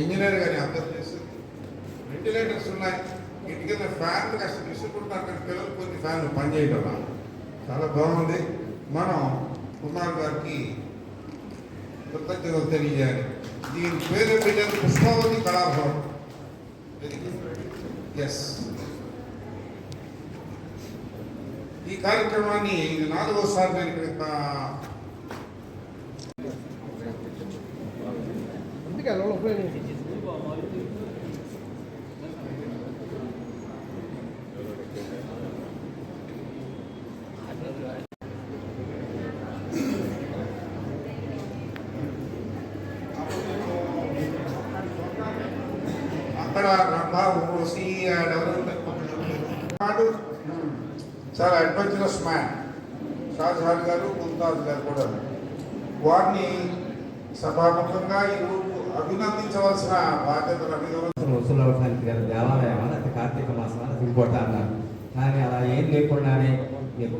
Engineer కానీ అర్థం చేసింది వెంటిలేటర్స్ ఉన్నాయి. ఇంటి కింద ఫ్యాన్లు కాస్త విసుకుంటారు కానీ పిల్లలు కొన్ని ఫ్యాన్లు పనిచేయడం చాలా బాగుంది. మనం కుమార్ గారికి కృతజ్ఞతలు తెలియజేయాలి. దీని పేరు పెట్టారు పుష్పావతి కళాభవన్. ఎస్ ఈ కార్యక్రమాన్ని నాలుగోసారి నేను ఇక్కడ ఆ, అందుకే అలా ఉపయోగించి అక్కడ రంభా ఊసి డెవలప్మెంట్ వాడు చాలా అడ్వెంచరస్ మ్యాన్ షాజహాన్ గారు ముంతాజ్ గారు కూడా వారిని సభాముఖంగా ఈరోజు అభినందించవలసిన బాధ్యతలు అభినందన వసూలు అవడానికి గల దేవాలయం అని అది కార్తీక మాసం అని ఇంకోట అన్నారు కానీ అలా ఏం లేకుండానే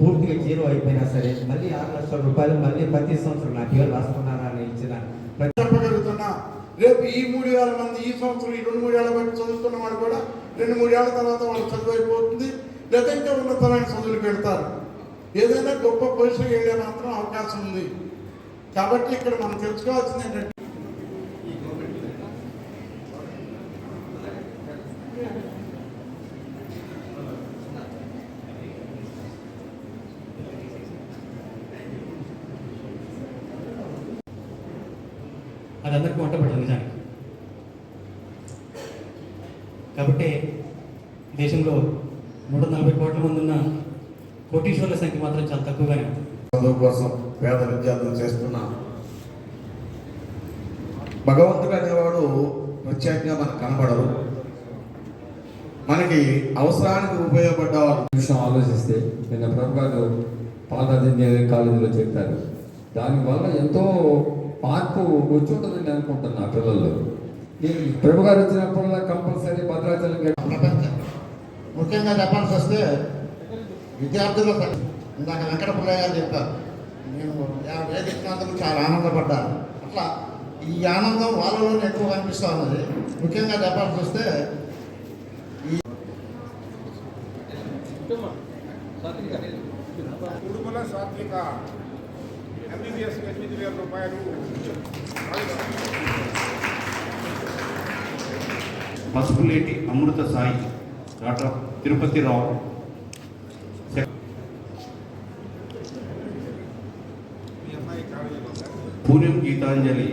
పూర్తిగా జీరో అయిపోయినా సరే మళ్ళీ ఆరు లక్షల రూపాయలు మళ్ళీ ప్రతి సంవత్సరం నా పేరు రాసుకున్నారని ఇచ్చిన ప్రతి చెప్పగలుగుతున్నా. రేపు ఈ మూడు వేల మంది ఈ సంవత్సరం ఈ రెండు మూడేళ్ళ బట్టి చదువుతున్న వాడు కూడా రెండు మూడేళ్ళ తర్వాత వాళ్ళు చదువు అయిపోతుంది. లేదా ఇంకా ఉన్నతమైన చదువులకు వెళ్తారు ఏదైనా గొప్ప పొజిషన్ వెళ్ళే మాత్రం అవకాశం ఉంది. కాబట్టి ఇక్కడ మనం తెలుసుకోవాల్సింది ఏంటంటే అది అందరికీ వంట పడదు నిజానికి. కాబట్టి దేశంలో నూట నలభై కోట్ల మంది ఉన్న కోటీశ్వర్ల సంఖ్య మాత్రం చాలా తక్కువగానే ఉంది. చదువు కోసం పేద విద్యార్థులు చేస్తున్న భగవంతుడు అనేవాడు ప్రత్యేకంగా మనకు కనబడరు మనకి అవసరానికి ఉపయోగపడ్డవాడు నిమిషం ఆలోచిస్తే నిన్న ప్రభు గారు పాత ఇంజనీరింగ్ కాలేజీలో చెప్పారు. దానివల్ల ఎంతో మార్పు వచ్చి ఉంటుందని అనుకుంటున్నా పిల్లల్లో. నేను ప్రభు గారు వచ్చినప్పుడల్లా కంపల్సరీ భద్రాచలం ప్రపంచం. ముఖ్యంగా చెప్పాల్సి వస్తే విద్యార్థుల ఇందాక వెంకట పుల్లయ్య గారు చెప్పారు. నేను ఆ వేదికనందుకు చాలా ఆనందపడ్డాను. అట్లా ఈ ఆనందం వాళ్ళలోనే ఎక్కువ కనిపిస్తూ ఉన్నది. ముఖ్యంగా చెప్పాల్సి వస్తే ఉడుమల సాత్విక. ఎంబీబీఎస్ ఎనిమిది వేల రూపాయలు పసుపులేటి అమృత సాయి డాక్టర్ తిరుపతి రావు. మీ గీతాంజలి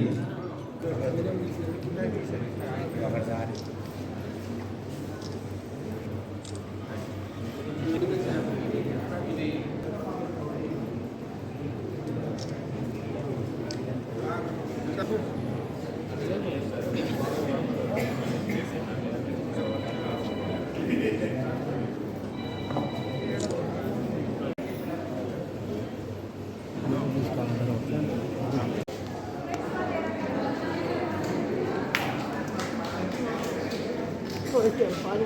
కాలేజీలో ఉందా? పూణెం గీతాంజలి పానీ